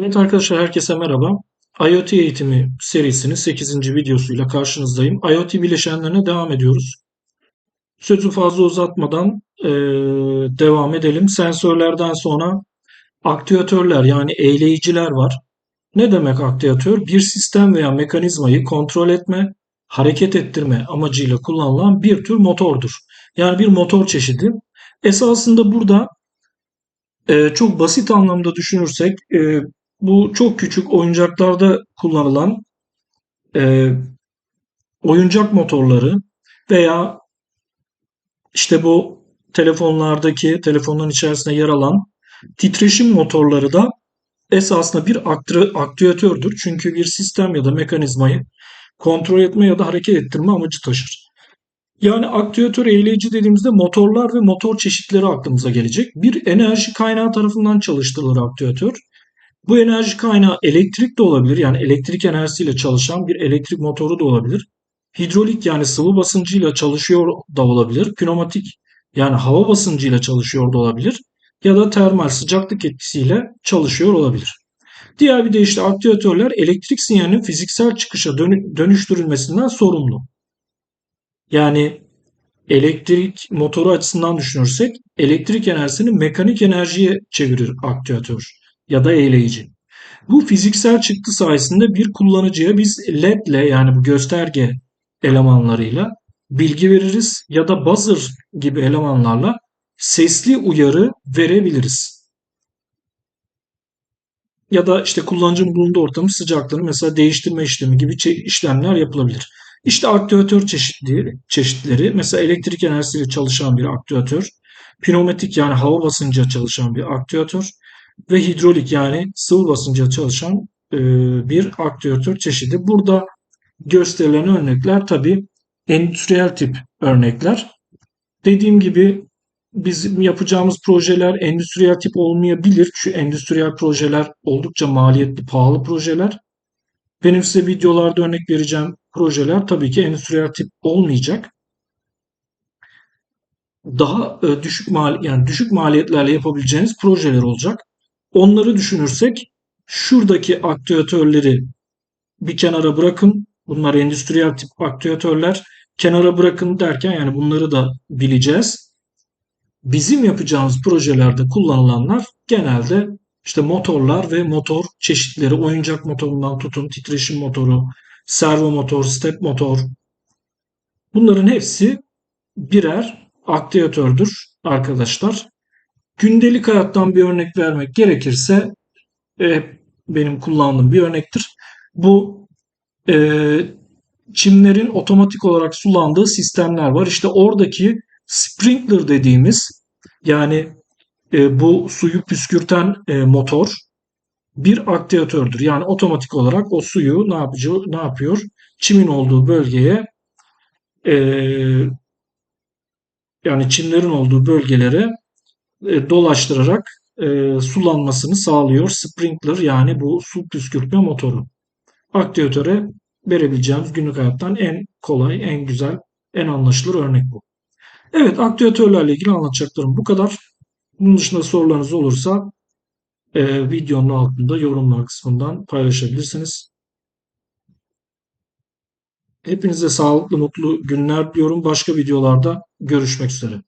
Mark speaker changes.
Speaker 1: Evet arkadaşlar herkese merhaba. IoT eğitimi serisinin 8. videosuyla karşınızdayım. IoT bileşenlerine devam ediyoruz. Sözü fazla uzatmadan eee, devam edelim. Sensörlerden sonra aktüatörler yani eğleyiciler var. Ne demek aktüatör? Bir sistem veya mekanizmayı kontrol etme, hareket ettirme amacıyla kullanılan bir tür motordur. Yani bir motor çeşidi. Esasında burada e, çok basit anlamda düşünürsek e, bu çok küçük oyuncaklarda kullanılan e, oyuncak motorları veya işte bu telefonlardaki telefonların içerisinde yer alan titreşim motorları da esasında bir aktü- aktüatördür. Çünkü bir sistem ya da mekanizmayı kontrol etme ya da hareket ettirme amacı taşır. Yani aktüatör eğleyici dediğimizde motorlar ve motor çeşitleri aklımıza gelecek. Bir enerji kaynağı tarafından çalıştırılır aktüatör. Bu enerji kaynağı elektrik de olabilir. Yani elektrik enerjisiyle çalışan bir elektrik motoru da olabilir. Hidrolik yani sıvı basıncıyla çalışıyor da olabilir. Pneumatik yani hava basıncıyla çalışıyor da olabilir. Ya da termal sıcaklık etkisiyle çalışıyor olabilir. Diğer bir de işte aktüatörler elektrik sinyalinin fiziksel çıkışa dönü- dönüştürülmesinden sorumlu. Yani elektrik motoru açısından düşünürsek elektrik enerjisini mekanik enerjiye çevirir aktüatör ya da eğleyici. Bu fiziksel çıktı sayesinde bir kullanıcıya biz LED yani bu gösterge elemanlarıyla bilgi veririz ya da buzzer gibi elemanlarla sesli uyarı verebiliriz. Ya da işte kullanıcının bulunduğu ortamın sıcaklığını mesela değiştirme işlemi gibi işlemler yapılabilir. İşte aktüatör çeşitleri, çeşitleri mesela elektrik enerjisiyle çalışan bir aktüatör, pneumatik yani hava basıncıyla çalışan bir aktüatör ve hidrolik yani sıvı basıncıyla çalışan e, bir aktüatör çeşidi. Burada gösterilen örnekler tabi endüstriyel tip örnekler. Dediğim gibi bizim yapacağımız projeler endüstriyel tip olmayabilir. Şu endüstriyel projeler oldukça maliyetli, pahalı projeler. Benim size videolarda örnek vereceğim projeler tabii ki endüstriyel tip olmayacak. Daha e, düşük mal yani düşük maliyetlerle yapabileceğiniz projeler olacak. Onları düşünürsek şuradaki aktüatörleri bir kenara bırakın. Bunlar endüstriyel tip aktüatörler. Kenara bırakın derken yani bunları da bileceğiz. Bizim yapacağımız projelerde kullanılanlar genelde işte motorlar ve motor çeşitleri oyuncak motorundan tutun titreşim motoru, servo motor, step motor. Bunların hepsi birer aktüatördür arkadaşlar. Gündelik hayattan bir örnek vermek gerekirse e, benim kullandığım bir örnektir. Bu e, çimlerin otomatik olarak sulandığı sistemler var. İşte oradaki sprinkler dediğimiz yani e, bu suyu püskürten e, motor bir aktüatördür. Yani otomatik olarak o suyu ne yapıyor? Ne yapıyor? Çimin olduğu bölgeye e, yani çimlerin olduğu bölgelere e, dolaştırarak e, sulanmasını sağlıyor. Sprinkler yani bu su püskürtme motoru. Aktüatöre verebileceğimiz günlük hayattan en kolay, en güzel, en anlaşılır örnek bu. Evet aktüatörlerle ilgili anlatacaklarım bu kadar. Bunun dışında sorularınız olursa e, videonun altında yorumlar kısmından paylaşabilirsiniz. Hepinize sağlıklı, mutlu günler diliyorum. Başka videolarda görüşmek üzere.